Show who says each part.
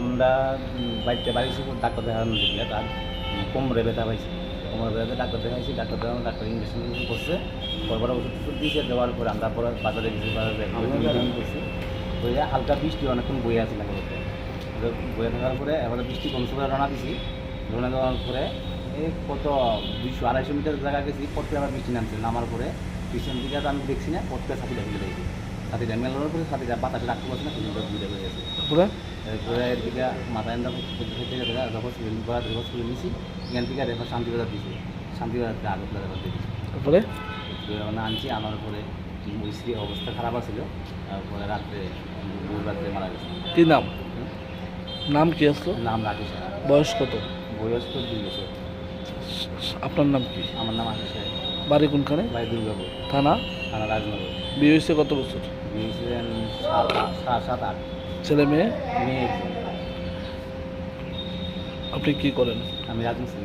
Speaker 1: আমরা বাড়িতে বাড়ি ডাক্তার দেখানো দিলে তার কোমরে ব্যথা পাইছে। কোমরে ব্যথা ডাক্তার দেখাইছি ডাক্তার দেখানো ডাক্তার ইঞ্জেকশন করছে। পরপর ওষুধ টষুধ দিয়েছে দেওয়ার পরে আমরা পরে বাজারে গেছি বাজারে করছি। ওই হালকা বৃষ্টি অনেকক্ষণ বয়ে আছে না বলতে। বয়ে থাকার পরে এবারে বৃষ্টি কমছে করে রওনা দিছি। রওনা দেওয়ার পরে এই কত দুইশো আড়াইশো মিটার জায়গা গেছি পড়তে আবার বৃষ্টি নামছে। নামার পরে বৃষ্টির দিকে আমি দেখছি না পড়তে ছাতিটা ফেলে দেখি ছাতিটা মেলানোর পরে ছাতিটা বাতাসে রাখতে পারছি না সেদিন দুইটা হয়ে গেছে।
Speaker 2: তারপরে
Speaker 1: এরপরে এদিকে মাথায় আমরা থেকে যখন সিলিং করা রেফার করে নিয়েছি এখান থেকে রেফার শান্তিবাজার দিয়েছি শান্তিবাজারতে আগরতলা রেফার দিয়ে দিয়েছি
Speaker 2: তারপরে
Speaker 1: আনছি আনার পরে ওই স্ত্রী অবস্থা খারাপ আছিল তারপরে রাত্রে ভোর রাত্রে মারা গেছে।
Speaker 2: কি নাম? নাম কি আসলো?
Speaker 1: নাম রাকেশ।
Speaker 2: বয়স কত?
Speaker 1: বয়স তো দুই বছর।
Speaker 2: আপনার নাম কি?
Speaker 1: আমার নাম আশিস
Speaker 2: বাড়ি কোনখানে?
Speaker 1: ভাই দুর্গাপুর।
Speaker 2: থানা?
Speaker 1: থানা রাজনগর।
Speaker 2: বিয়ে হয়েছে কত বছর?
Speaker 1: সাত আট-
Speaker 2: ছেলে মেয়ে?
Speaker 1: মেয়ে
Speaker 2: আপনি কি করেন?
Speaker 1: আমি রাজমিস্ত্রি